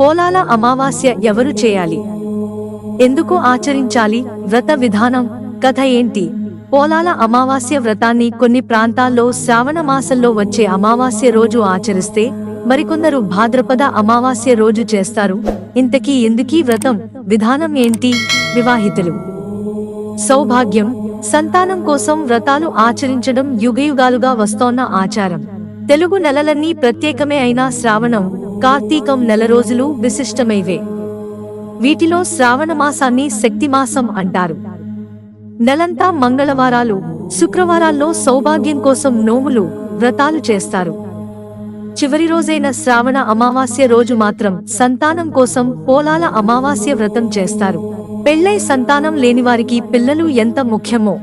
పోలాల అమావాస్య ఎవరు చేయాలి? ఎందుకు ఆచరించాలి? వ్రత విధానం కథ ఏంటి? పోలాల అమావాస్య వ్రతాన్ని కొన్ని ప్రాంతాల్లో శ్రావణ మాసంలో వచ్చే అమావాస్య రోజు ఆచరిస్తే మరికొందరు భాద్రపద అమావాస్య రోజు చేస్తారు. ఇంతకీ ఎందుకీ వ్రతం? విధానం ఏంటి? వివాహితులు. సౌభాగ్యం సంతానం కోసం వ్రతాలు ఆచరించడం యుగయుగాలుగా వస్తోన్న ఆచారం. తెలుగు నెలలన్నీ ప్రత్యేకమే అయినా శ్రావణం కార్తీకం నెల రోజులు విశిష్టమైవే వీటిలో శ్రావణ మాసాన్ని శక్తిమాసం అంటారు. నెలంతా మంగళవారాలు శుక్రవారాల్లో సౌభాగ్యం కోసం నోములు వ్రతాలు చేస్తారు. చివరి రోజైన శ్రావణ అమావాస్య రోజు మాత్రం సంతానం కోసం పోలాల అమావాస్య వ్రతం చేస్తారు. పెళ్ళై సంతానం లేనివారికి పిల్లలు ఎంత ముఖ్యమో.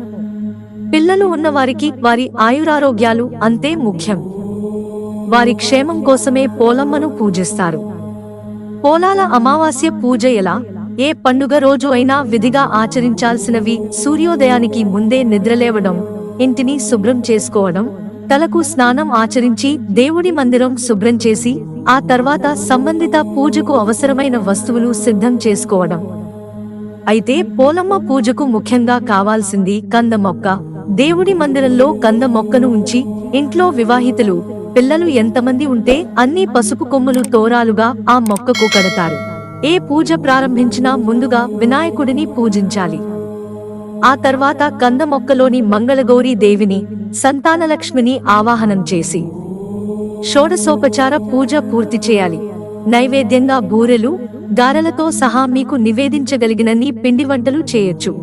పిల్లలు ఉన్నవారికి వారి ఆయురారోగ్యాలు అంతే ముఖ్యం. వారి క్షేమం కోసమే పోలమ్మను పూజిస్తారు. పోలాల అమావాస్య పూజ ఎలా? ఏ పండుగ రోజు అయినా విధిగా ఆచరించాల్సినవి సూర్యోదయానికి ముందే నిద్రలేవడం ఇంటిని శుభ్రం చేసుకోవడం తలకు స్నానం ఆచరించి దేవుడి మందిరం శుభ్రం చేసి ఆ తర్వాత సంబంధిత పూజకు అవసరమైన వస్తువులు సిద్ధం చేసుకోవడం. అయితే పోలమ్మ పూజకు ముఖ్యంగా కావాల్సింది కంద మొక్క. దేవుడి మందిరంలో కంద మొక్కను ఉంచి ఇంట్లో వివాహితులు పిల్లలు ఎంతమంది ఉంటే అన్ని పసుపు కొమ్ములు తోరాలుగా ఆ మొక్కకు కడతారు. ఏ పూజ ప్రారంభించినా ముందుగా వినాయకుడిని పూజించాలి. ఆ తర్వాత కంద మొక్కలోని మంగళగౌరీ దేవిని సంతానలక్ష్మిని ఆవాహనం చేసి షోడసోపచార పూజ పూర్తి చేయాలి. నైవేద్యంగా బూరెలు గారెలతో సహా మీకు నివేదించగలిగినన్ని పిండి వంటలు చేయొచ్చు.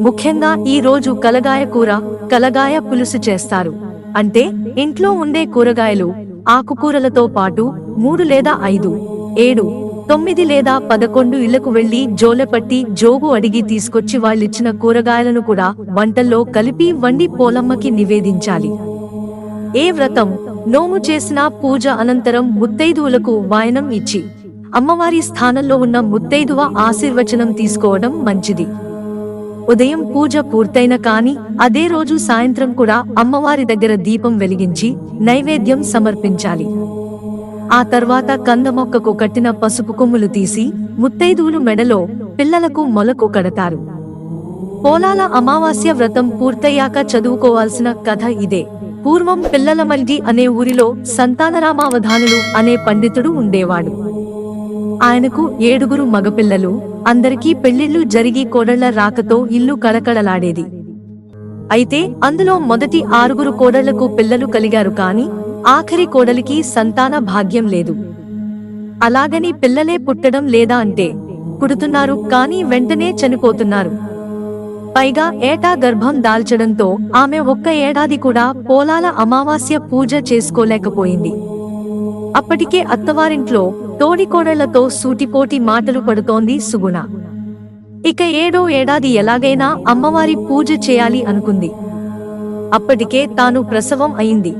ముఖ్యంగా ఈ రోజు కలగాయ కూర కలగాయ పులుసు చేస్తారు. అంటే ఇంట్లో ఉండే కూరగాయలు ఆకుకూరలతో పాటు మూడు లేదా ఐదు ఏడు తొమ్మిది లేదా పదకొండు ఇళ్ళకు వెళ్ళి జోలపట్టి జోగు అడిగి తీసుకొచ్చి వాళ్ళిచ్చిన కూరగాయలను కూడా వంటల్లో కలిపి వండి పోలమ్మకి నివేదించాలి. ఏ వ్రతం నోము చేసిన పూజ అనంతరం ముత్తైదువులకు వాయనం ఇచ్చి అమ్మవారి స్థానంలో ఉన్న ముత్తైదువ ఆశీర్వచనం తీసుకోవడం మంచిది. ఉదయం పూజ పూర్తయిన కాని అదే రోజు సాయంత్రం కూడా అమ్మవారి దగ్గర దీపం వెలిగించి నైవేద్యం సమర్పించాలి. ఆ తర్వాత కంద మొక్కకు కట్టిన పసుపు కొమ్ములు తీసి ముత్తైదువులు మెడలో పిల్లలకు మొలకు కడతారు. పోలాల అమావాస్య వ్రతం పూర్తయ్యాక చదువుకోవాల్సిన కథ ఇదే. పూర్వం పిల్లలమల్గి అనే ఊరిలో సంతానరామావధానులు అనే పండితుడు ఉండేవాడు. ఆయనకు ఏడుగురు మగపిల్లలు అందరికీ పెళ్ళిళ్ళు జరిగి కోడళ్ళ రాకతో ఇల్లు కళకళలాడేది. అయితే అందులో మొదటి ఆరుగురు కోడళ్ళకు పిల్లలు కలిగారు కాని ఆఖరి కోడలికి సంతాన భాగ్యం లేదు. అలాగని పిల్లలే పుట్టడం లేదా అంటే పుడుతున్నారు కానీ వెంటనే చనిపోతున్నారు. పైగా ఏటా గర్భం దాల్చడంతో ఆమె ఒక్క ఏడాది కూడా పోలాల అమావాస్య పూజ చేసుకోలేకపోయింది. అప్పటికే అత్తవారింట్లో తోడికోడళ్ళతో సూటిపోటి మాటలు పడుతోంది సుగుణ. ఇక ఏడో ఏడాది ఎలాగైనా అమ్మవారి పూజ చేయాలి అనుకుంది. అప్పటికే తాను ప్రసవం అయింది.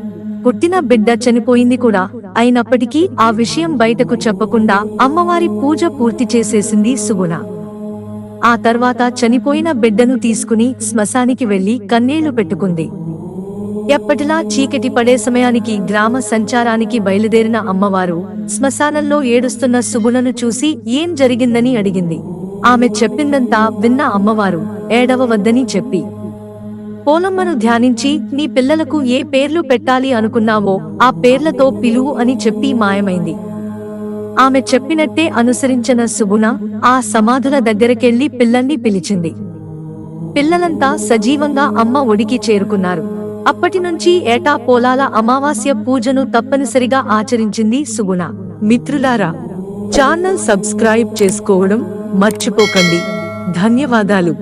పుట్టిన బిడ్డ చనిపోయింది కూడా. అయినప్పటికీ ఆ విషయం బయటకు చెప్పకుండా అమ్మవారి పూజ పూర్తి చేసేసింది సుగుణ. ఆ తర్వాత చనిపోయిన బిడ్డను తీసుకుని శ్మశానికి వెళ్ళి కన్నీళ్ళు పెట్టుకుంది. ఎప్పటిలా చీకటి పడే సమయానికి గ్రామ సంచారానికి బయలుదేరిన అమ్మవారు శ్మశానంలో ఏడుస్తున్న సుగుణను చూసి ఏం జరిగిందని అడిగింది. ఆమె చెప్పిందంతా విన్న అమ్మవారు ఏడవవద్దని చెప్పి పోలమ్మను ధ్యానించి నీ పిల్లలకు ఏ పేర్లు పెట్టాలి అనుకున్నావో ఆ పేర్లతో పిలువు అని చెప్పి మాయమైంది. ఆమె చెప్పినట్టే అనుసరించిన సుగుణ ఆ సమాధుల దగ్గరకెళ్ళి పిల్లల్ని పిలిచింది. పిల్లలంతా సజీవంగా అమ్మ ఒడికి చేరుకున్నారు. అప్పటి నుంచి ఏటా పోలాల అమావాస్య పూజను తప్పనిసరిగా ఆచరించింది సుగుణ. మిత్రులారా ఛానల్ సబ్స్క్రైబ్ చేసుకోవడం మర్చిపోకండి. ధన్యవాదాలు.